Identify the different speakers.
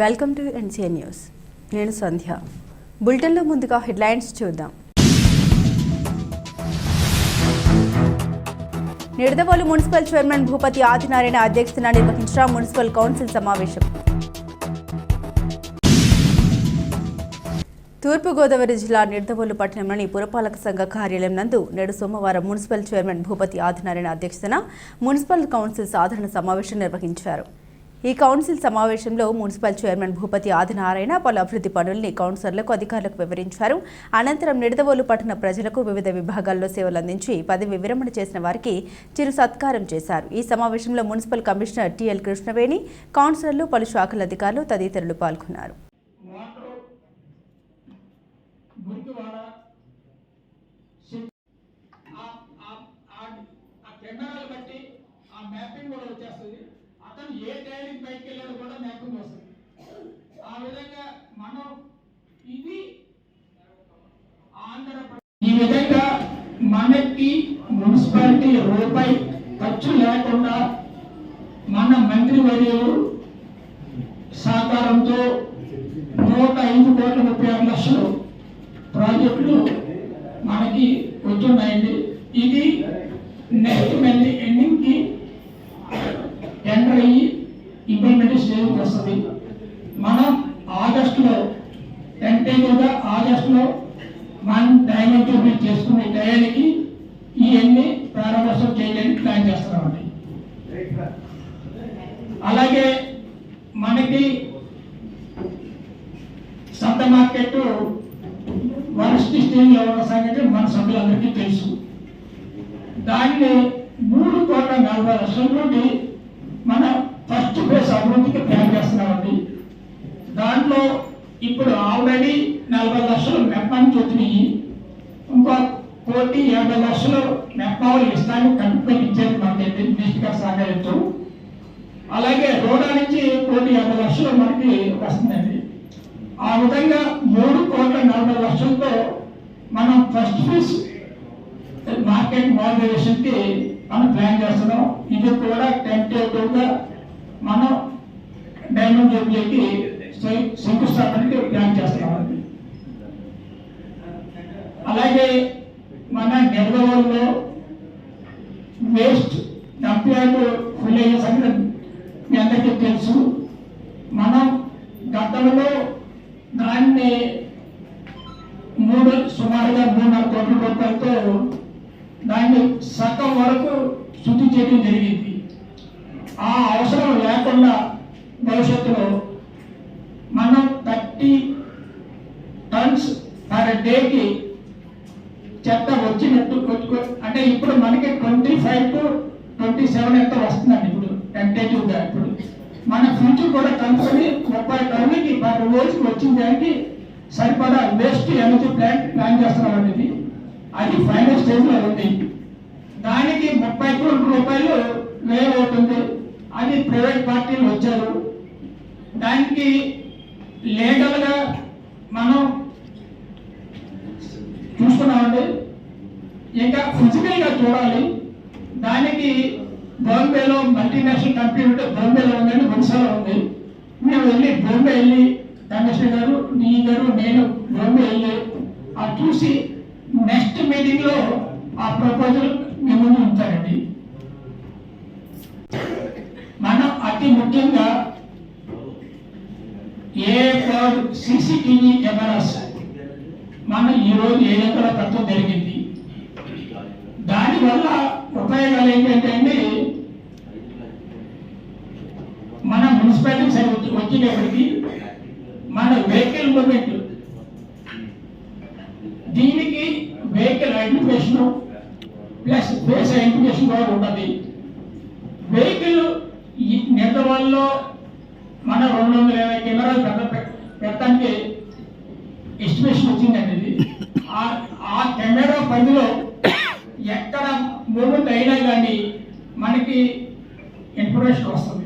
Speaker 1: Welcome to NCN news నేను సంధ్య. బులెటిన్లో ముందుగా హెడ్లైన్స్ చూద్దాం. నిడదవోలు మున్సిపల్ చైర్మన్ భూపతి ఆదినారాయణ అధ్యక్షతన నిర్వహించిన మున్సిపల్ కౌన్సిల్ సమావేశం. తూర్పుగోదావరి జిల్లా నిడదవోలు పట్టణంలోని పురపాలక సంఘ కార్యాలయం నందు నేడు సోమవారం మున్సిపల్ చైర్మన్ భూపతి ఆదినారాయణ అధ్యక్షతన మున్సిపల్ కౌన్సిల్ సాధారణ సమావేశం నిర్వహించారు. ఈ కౌన్సిల్ సమావేశంలో మున్సిపల్ చైర్మన్ భూపతి ఆదినారాయణ పలు అభివృద్ధి పనుల్ని కౌన్సిలర్లకు అధికారులకు వివరించారు. అనంతరం నిడదవోలు పట్టణ ప్రజలకు వివిధ విభాగాల్లో సేవలు అందించి పదవి విరమణ చేసిన వారికి చిరు సత్కారం చేశారు. ఈ సమావేశంలో మున్సిపల్ కమిషనర్ టిఎల్ కృష్ణవేణి కౌన్సిలర్లు పలు శాఖల అధికారులు తదితరులు పాల్గొన్నారు.
Speaker 2: ఆ- బట్టి ఆ మ్యాపింగ్ కూడా వచ్చేస్తుంది. అతను ఏ టైంకి బయటకు వెళ్ళాడు కూడా మ్యాపింగ్ వస్తుంది ఆ విధంగా మనం ఇది ఆంధ్రప్రదేశ్ ఈ విధంగా మనకి మున్సిపాలిటీ రూపాయి ఖర్చు లేకుండా మన మంత్రి వర్యులు సహకారంతో నూట ఐదు కోట్ల ముప్పై ఆరు లక్షలు ప్రాజెక్టులు మనకి వచ్చున్నాయండి ఇది నెక్స్ట్ మళ్ళీ ఎండింగ్కి టెండర్ అయ్యి ఇంప్లిమెంటేషన్ వస్తుంది. మనం ఆగస్టులో టెంటేటివ్గా ఆగస్టులో మనం డైమండ్ జూబ్లీ చేసుకునే టయానికి ఇవన్నీ ప్రారంభోత్సవం చేయడానికి ప్లాన్ చేస్తున్నామండి. అలాగే మనకి సంత మార్కెట్ వరస్ట్ స్టేజ్లో ఉన్న సంగతి మన సభ్యులందరికీ తెలుసు. దాన్ని మూడు కోట్ల నలభై లక్షల నుండి ఇప్పుడు ఆల్రెడీ నలభై లక్షలు మెప్పని వచ్చినాయి ఇంకో కోటి యాభై లక్షలు మెప్పాలు ఇస్తాను కమిట్మెంట్ ఇచ్చారు మనకి డిస్ట్రిక్ట్ సహాయంతో అలాగే రోడా నుంచి కోటి యాభై లక్షలు మనకి వస్తుందండి. ఆ విధంగా మూడు కోట్ల నలభై లక్షలతో మనం ఫస్ట్ ఫీజ్ మార్కెట్ మోడరేషన్కి మనం ప్లాన్ చేస్తున్నాం. ఇది కూడా టెంటేటివ్గా మనం డైమండ్ జూబ్లీకి శంకుస్థాపనకి ప్లాన్ చేస్తున్నామండి అలాగే మన నిర్వహణలో వేస్ట్ డంప్యార్డ్ ఫుల్ అయ్యే సంగతి మీ అందరికీ తెలుసు. మనం గతంలో దాన్ని మూడు సుమారుగా మూడున్నర కోట్ల రూపాయలతో దాన్ని సగం వరకు శుద్ధి చేయడం జరిగింది. ఆ అవసరం లేకుండా భవిష్యత్తులో థర్టీ టన్స్ పర్ డేకి చెత్త వచ్చినట్టు అంటే ఇప్పుడు మనకి twenty five to twenty seven ఎంత వస్తుందండి ఇప్పుడు టెంటేటివ్గా ఇప్పుడు. మన ఫ్యూచర్ కూడా కనుక్కొని ముప్పై టన్నుకి పర్ రోజుకి వచ్చిన దానికి సరిపడా వేస్ట్ ఎనర్జీ ప్లాంట్ ప్లాన్ చేస్తున్నామండి ఇది. అది ఫైనల్ స్టేజ్లో ఉంది. దానికి ముప్పై కోట్ల రూపాయలు వ్యయం అవుతుంది అది ప్రైవేట్ పార్టీలు వచ్చారు. దానికి లీగల్గా మనం చూసుకున్నామండి ఇంకా ఫిజికల్గా చూడాలి. దానికి బాంబేలో మల్టీనేషనల్ కంపెనీ ఉంటే బాంబేలో ఉందండి ఒడిశాలో ఉంది. మేము వెళ్ళి బాంబే వెళ్ళి కమిషనర్ గారు నీ గారు నేను బాంబే వెళ్ళి ఆ చూసి నెక్స్ట్ మీటింగ్లో ఆ ప్రపోజల్ మీ ముందు ఉంచారండి మనం అతి ముఖ్యంగా ఏ సీసీటీవీ కెమెరాస్. మన ఈరోజు ఏ ఎక్కడ తత్వం జరిగింది? దానివల్ల ఉపయోగాలు ఏంటంటే అండి మన మున్సిపాలిటీ సైడ్ వచ్చేటప్పటికి మన వెహికల్ మూమెంట్ దీనికి vehicle identification plus face identification కూడా ఉంటుంది. వెహికల్ ఈ వల్ల మన రెండు వందల యాభై కెమెరాలు పెద్ద మనకి ఇన్ఫర్మేషన్ వస్తుంది.